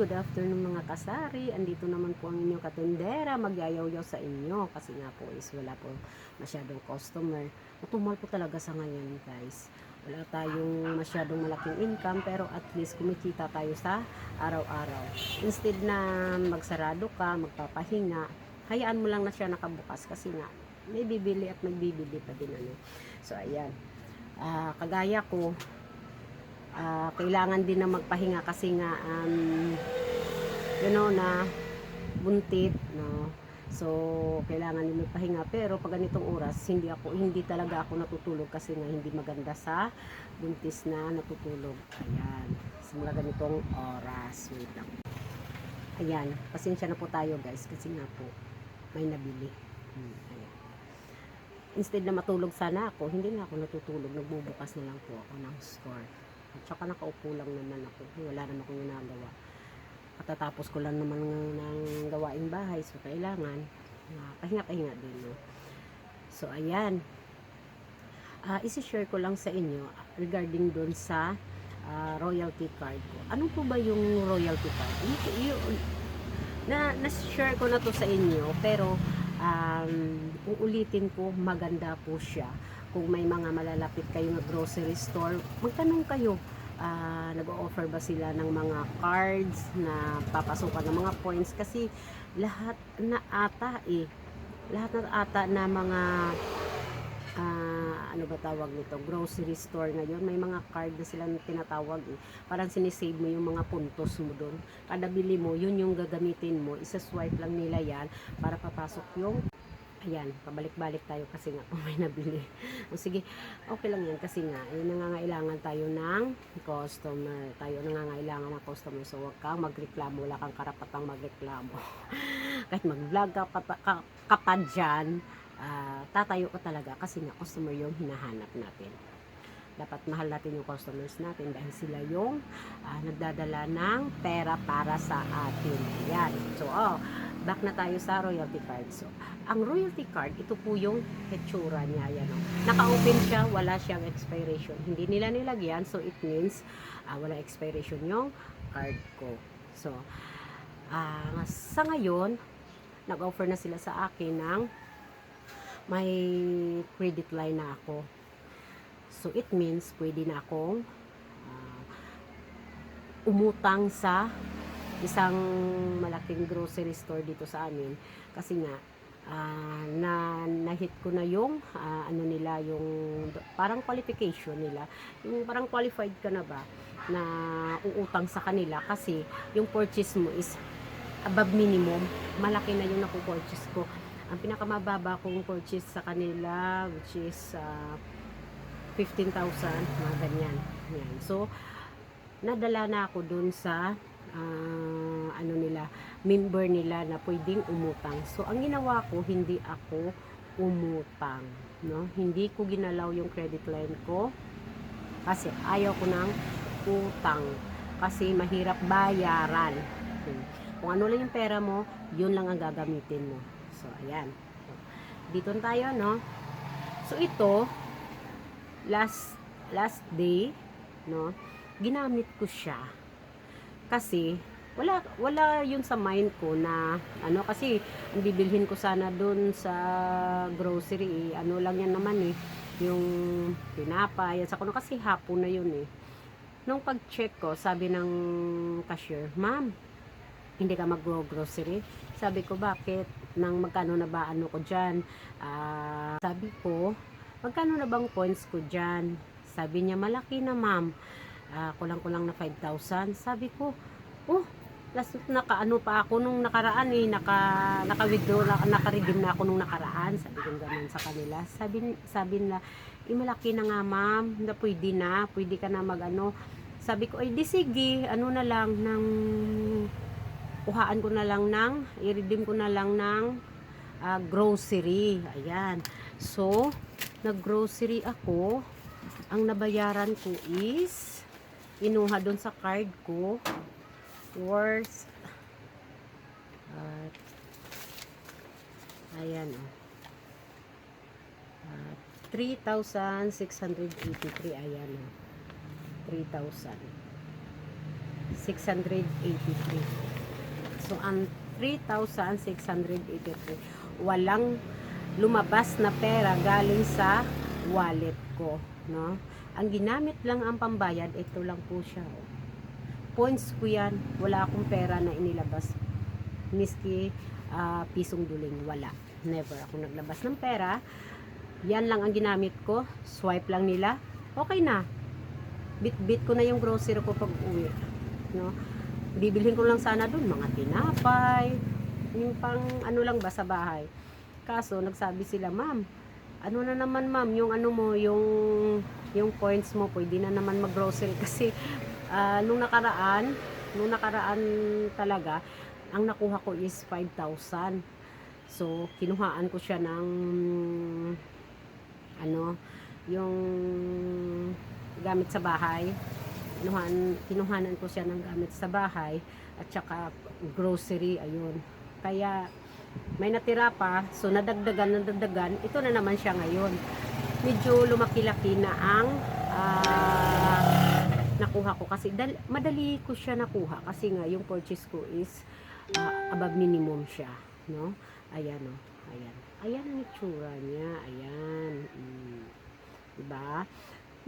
good afternoon mga kasari. Andito naman po ang inyong katendera. Magyayaw-yaw sa inyo kasi nga po is wala po masyadong customer. Matumal po talaga sa ngayon guys. Wala tayong masyadong malaking income pero at least kumikita tayo sa araw-araw. Instead na magsarado ka, magpapahinga, hayaan mo lang na siya nakabukas kasi nga may bibili at may bibili pa din ano. So ayan. Ah, kagaya ko, ah, kailangan din na magpahinga kasi nga um, you know na buntit no? So kailangan din magpahinga. Pero pag ganitong oras hindi ako hindi talaga ako natutulog kasi nga hindi maganda sa buntis na natutulog. Ayan. Simula ganitong oras wait lang. Ayan. Pasensya na po tayo guys kasi nga po may nabili. Hmm, ayan. Instead na matulog sana ako hindi na ako natutulog. Nagbubukas na lang po ako ng store at saka nakaupo lang naman ako. Wala naman akong ginagawa. Katatapos ko lang naman ng, gawaing bahay. So, kailangan uh, pahinga-pahinga din. No? So, ayan. Uh, isi-share ko lang sa inyo regarding doon sa ah, royalty card ko. Ano po ba yung royalty card? Y- y- na, na-share ko na to sa inyo. Pero, um, uulitin ko, maganda po siya kung may mga malalapit kayo na grocery store, magtanong kayo, ah, nag-o-offer ba sila ng mga cards na papasukan ng mga points kasi lahat na ata eh, lahat na ata na mga ah, ano ba tawag nito, grocery store ngayon, may mga card na sila na tinatawag eh. Parang sinisave mo yung mga puntos mo doon. Kada bili mo, yun yung gagamitin mo. Isa-swipe lang nila yan para papasok yung Ayan, pabalik-balik tayo kasi nga kung may nabili. O sige, okay lang yan kasi nga, eh, nangangailangan tayo ng customer. Tayo nangangailangan ng customer. So, huwag kang magreklamo. Wala kang karapatang magreklamo. Kahit mag-vlog ka pa, ka, ka pa dyan, ah, tatayo ka talaga kasi nga customer yung hinahanap natin. Dapat mahal natin yung customers natin dahil sila yung ah, nagdadala ng pera para sa atin. Yan. So, oh, back na tayo sa royalty card. So, ang royalty card, ito po yung hetsura niya. Yan, oh. Naka-open siya, wala siyang expiration. Hindi nila nilagyan, so it means ah, wala expiration yung card ko. So, ah, sa ngayon, nag-offer na sila sa akin ng may credit line na ako. So, it means pwede na akong ah, umutang sa isang malaking grocery store dito sa amin kasi nga ah, na nahit ko na yung ah, ano nila yung parang qualification nila. Yung parang qualified ka na ba na uutang sa kanila kasi yung purchase mo is above minimum. Malaki na yung napo-purchase ko. Ang pinakamababa kong purchase sa kanila which is ah, 15,000 mga ganyan. Yan. So nadala na ako dun sa ah, ano nila, member nila na pwedeng umutang. So, ang ginawa ko, hindi ako umutang. No? Hindi ko ginalaw yung credit line ko kasi ayaw ko ng utang. Kasi mahirap bayaran. Hmm. Kung ano lang yung pera mo, yun lang ang gagamitin mo. So, ayan. Dito tayo, no? So, ito, last last day, no? Ginamit ko siya kasi wala wala yun sa mind ko na ano kasi ang bibilhin ko sana doon sa grocery eh, ano lang yan naman eh yung tinapay at sa kuno kasi hapon na yun eh. Nung pag-check ko sabi ng cashier ma'am hindi ka mag-grocery. Sabi ko bakit? Nang magkano na ba ano ko dyan? Ah, sabi ko magkano na bang points ko dyan? Sabi niya malaki na ma'am Ah, kulang-kulang na 5,000. Sabi ko, oh, last naka-ano pa ako nung nakaraan eh, naka, naka-withdraw, na, naka-redeem na ako nung nakaraan. Sabi ko ganun sa kanila. Sabi, sabi nila, eh, malaki na nga ma'am, na pwede na, pwede ka na mag-ano. Sabi ko, ay di sige, ano na lang, ng, kuhaan ko na lang ng, i-redeem ko na lang ng ah, grocery. Ayan. So, nag-grocery ako. Ang nabayaran ko is, inuha doon sa card ko worth at ayan oh. Uh, 3,683 ayan. 3,000 3,683. So, ang 3,683, walang lumabas na pera galing sa wallet ko, no? Ang ginamit lang ang pambayad, ito lang po siya. Points ko yan, wala akong pera na inilabas. Miski ah, pisong duling, wala. Never ako naglabas ng pera. Yan lang ang ginamit ko. Swipe lang nila. Okay na. Bit-bit ko na yung grocery ko pag uwi. No? Bibilhin ko lang sana dun mga tinapay. Yung pang ano lang ba sa bahay. Kaso nagsabi sila, ma'am, ano na naman ma'am, yung ano mo, yung yung points mo, pwede na naman mag-grocery kasi ah, nung nakaraan, nung nakaraan talaga, ang nakuha ko is 5,000. So, kinuhaan ko siya ng ano, yung gamit sa bahay. Kinuhaan, kinuhanan ko siya ng gamit sa bahay at saka grocery, ayun. Kaya may natira pa, so nadagdagan, nadagdagan, ito na naman siya ngayon. Medyo lumaki-laki na ang ah, nakuha ko kasi dal- madali ko siya nakuha kasi nga yung purchase ko is ah, above minimum siya, no? Ayan, no? Ayan. Ayan ang itsura niya. Ayan. Mm. Diba?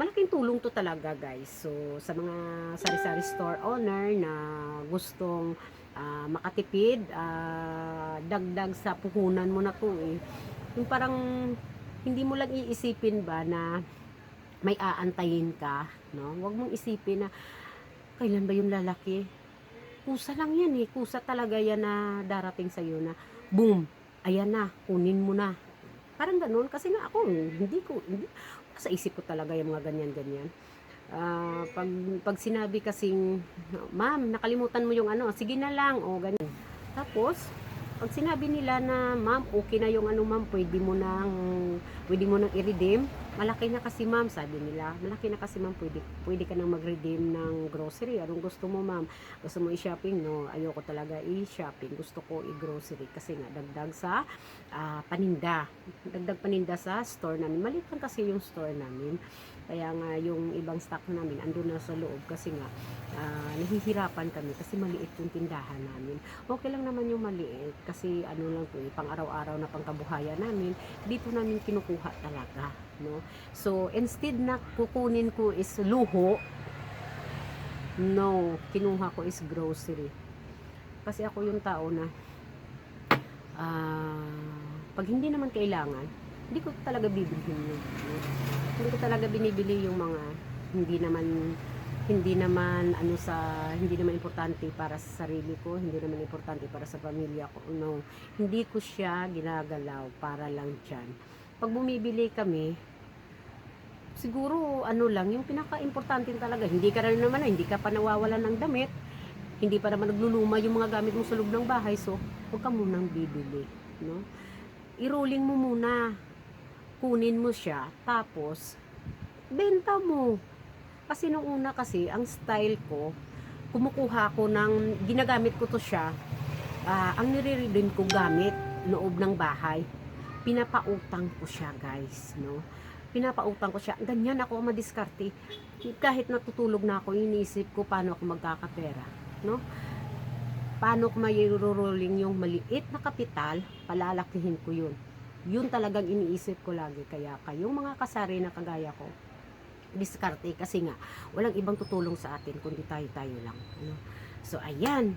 Malaking tulong to talaga, guys. So, sa mga sari-sari store owner na gustong ah, makatipid, ah, dagdag sa puhunan mo na to eh. Yung parang hindi mo lang iisipin ba na may aantayin ka, no? Huwag mong isipin na kailan ba yung lalaki? Kusa lang yan eh. Kusa talaga yan na darating sa iyo na boom, ayan na, kunin mo na. Parang ganun kasi nga ako hindi ko hindi sa isip ko talaga yung mga ganyan-ganyan. Ah, pag pag sinabi kasing ma'am, nakalimutan mo yung ano, sige na lang o ganyan. Tapos pag sinabi nila na ma'am, okay na yung ano ma'am, pwede mo nang pwede mo nang i-redeem. Malaki na kasi ma'am, sabi nila. Malaki na kasi ma'am, pwede, pwede ka nang mag-redeem ng grocery. Anong gusto mo ma'am? Gusto mo i-shopping? No, ayoko talaga i-shopping. Gusto ko i-grocery kasi nga dagdag sa ah, paninda. Dagdag paninda sa store namin. Maliit lang kasi yung store namin. Kaya nga yung ibang stock namin andun na sa loob kasi nga ah, nahihirapan kami kasi maliit yung tindahan namin. Okay lang naman yung maliit kasi ano lang po eh, pang araw-araw na pangkabuhayan namin. Dito namin kinukuha talaga. No? So, instead na kukunin ko is luho, no, kinuha ko is grocery. Kasi ako yung tao na ah, pag hindi naman kailangan, hindi ko talaga bibilhin yun. Hindi ko talaga binibili yung mga hindi naman hindi naman ano sa hindi naman importante para sa sarili ko, hindi naman importante para sa pamilya ko. No. Hindi ko siya ginagalaw para lang diyan. Pag bumibili kami, siguro ano lang, yung pinaka-importante talaga, hindi ka rin naman, hindi ka pa nawawalan ng damit, hindi pa naman nagluluma yung mga gamit mo sa loob ng bahay, so huwag ka munang bibili, no? I-rolling mo muna, kunin mo siya, tapos benta mo. Kasi nung una kasi, ang style ko, kumukuha ko ng, ginagamit ko to siya, ah, ang nire-redeem ko gamit, loob ng bahay, pinapautang ko siya guys, no? Pinapautang ko siya. Ganyan ako madiskarte. Kahit natutulog na ako, iniisip ko paano ako magkakapera, no? Paano ko may-rolling yung maliit na kapital, palalakihin ko yun. Yun talagang iniisip ko lagi. Kaya kayong mga kasari na kagaya ko, diskarte kasi nga walang ibang tutulong sa atin kundi tayo-tayo lang. Ano? So ayan,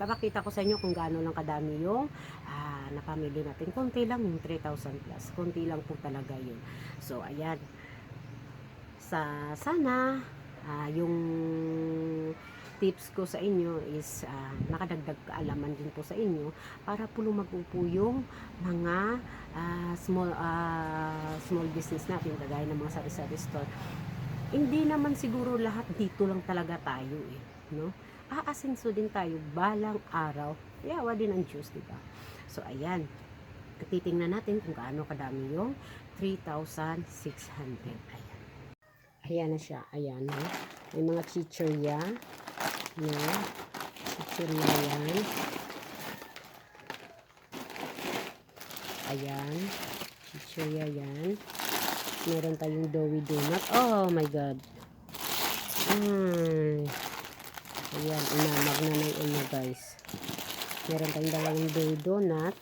papakita ko sa inyo kung gaano lang kadami yung ah, napamili natin. Konti lang yung 3,000 plus. Konti lang po talaga yun. So ayan, sa sana ah, yung tips ko sa inyo is ah, nakadagdag kaalaman din po sa inyo para po lumago po yung mga ah, small ah, small business natin kagaya ng mga sari-sari store. Hindi naman siguro lahat dito lang talaga tayo eh no? Aasenso din tayo balang araw yawa din ang Diyos diba so ayan. Titingnan natin kung gaano kadami yung 3,600 ayan. Ayan na siya. Ayan no? may mga chichirya no? chichirya yan ayan chichirya yan meron tayong doughy donut oh my god Ay. Ayan, inamag na ng ano guys. Meron tayong dalawang dough donut.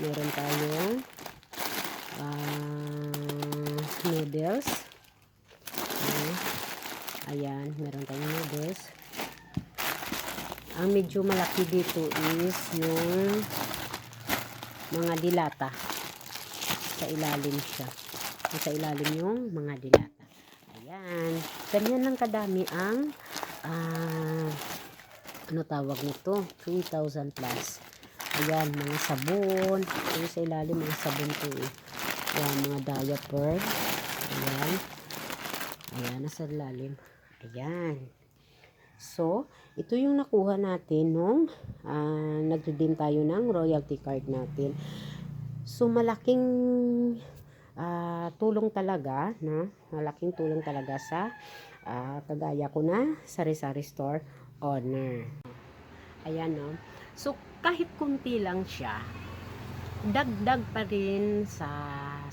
Meron tayong ah, noodles. Ayan. Meron tayong noodles. Ang medyo malaki dito is yung mga dilata. Sa ilalim siya. Sa ilalim yung mga dilata. Ayan. Ganyan lang kadami ang ah, ano tawag nito? 3,000 plus. Ayan, mga sabon. Yung sa ilalim, mga sabon to eh. Ayan, mga diaper. Ayan. Ayan, nasa ilalim. Ayan. So, ito yung nakuha natin nung ah, nag-redeem tayo ng royalty card natin. So, malaking ah, tulong talaga, na malaking tulong talaga sa ah, kagaya ko na sari-sari store owner. Ayan, no? So, kahit kunti lang siya, dagdag pa rin sa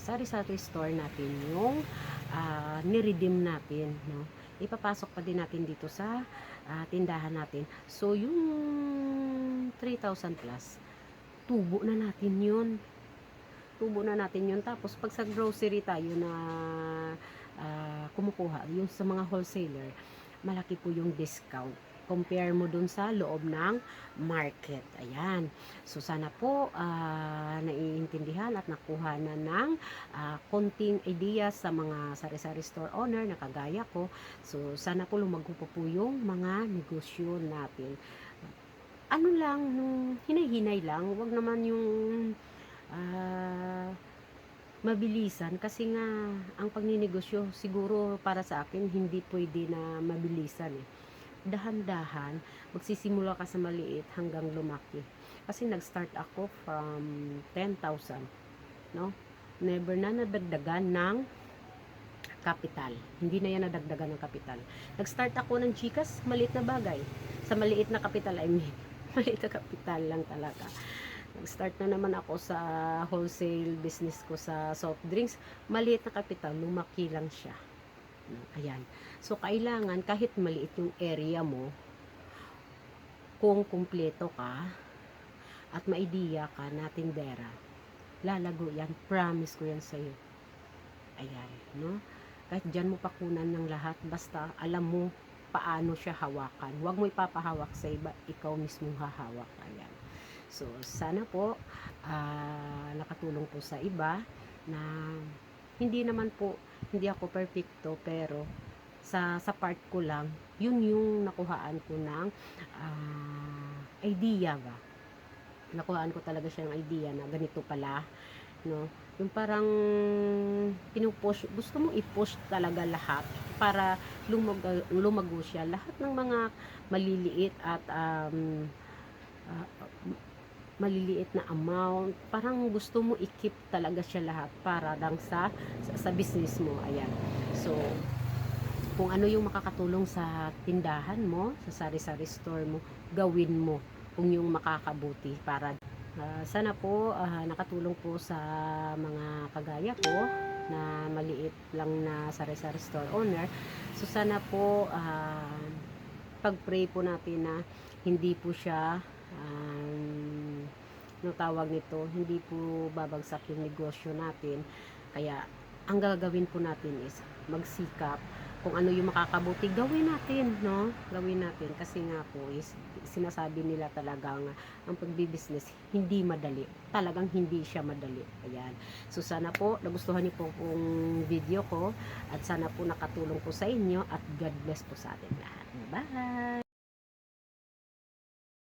sari-sari store natin yung ah, niredeem natin, no? Ipapasok pa din natin dito sa ah, tindahan natin. So, yung 3,000 plus, tubo na natin yun. Tubo na natin yun. Tapos, pag sa grocery tayo na ah, kumukuha, yung sa mga wholesaler, malaki po yung discount. Compare mo dun sa loob ng market. Ayan. So, sana po ah, naiintindihan at nakuha na ng ah, konting idea sa mga sari-sari store owner na kagaya ko. So, sana po lumago po po yung mga negosyo natin. Ano lang, hinay-hinay lang, wag naman yung ah, mabilisan kasi nga ang pagninegosyo siguro para sa akin hindi pwede na mabilisan eh. Dahan-dahan, magsisimula ka sa maliit hanggang lumaki. Kasi nag-start ako from 10,000, no? Never na nadagdagan ng capital. Hindi na yan nadagdagan ng capital. Nag-start ako ng chikas, maliit na bagay. Sa maliit na capital, I mean, maliit na capital lang talaga. Nag-start na naman ako sa wholesale business ko sa soft drinks. Maliit na kapital, lumaki lang siya. Ayan. So, kailangan kahit maliit yung area mo, kung kumpleto ka, at maidiya ka na tindera, lalago yan. Promise ko yan sa'yo. Ayan, no? Kahit dyan mo pakunan ng lahat, basta alam mo paano siya hawakan. Huwag mo ipapahawak sa iba, ikaw mismo hahawak. Ayan. So, sana po ah, nakatulong po sa iba na hindi naman po, hindi ako perfecto, pero sa, sa part ko lang, yun yung nakuhaan ko ng ah, idea ba. Nakuhaan ko talaga siya ng idea na ganito pala, no? Yung parang pinupush, gusto mo i-push talaga lahat para lumago, lumago siya. Lahat ng mga maliliit at um, ah, maliliit na amount. Parang gusto mo i-keep talaga siya lahat para lang sa, sa, business mo. Ayan. So, kung ano yung makakatulong sa tindahan mo, sa sari-sari store mo, gawin mo kung yung makakabuti para ah, sana po ah, nakatulong po sa mga kagaya ko na maliit lang na sari-sari store owner. So sana po ah, pag-pray po natin na hindi po siya um, no tawag nito, hindi po babagsak yung negosyo natin. Kaya, ang gagawin po natin is magsikap kung ano yung makakabuti, gawin natin, no? Gawin natin. Kasi nga po is, sinasabi nila talagang ang pagbibusiness, hindi madali. Talagang hindi siya madali. Ayan. So, sana po, nagustuhan niyo po kung video ko at sana po nakatulong po sa inyo at God bless po sa atin lahat. Bye!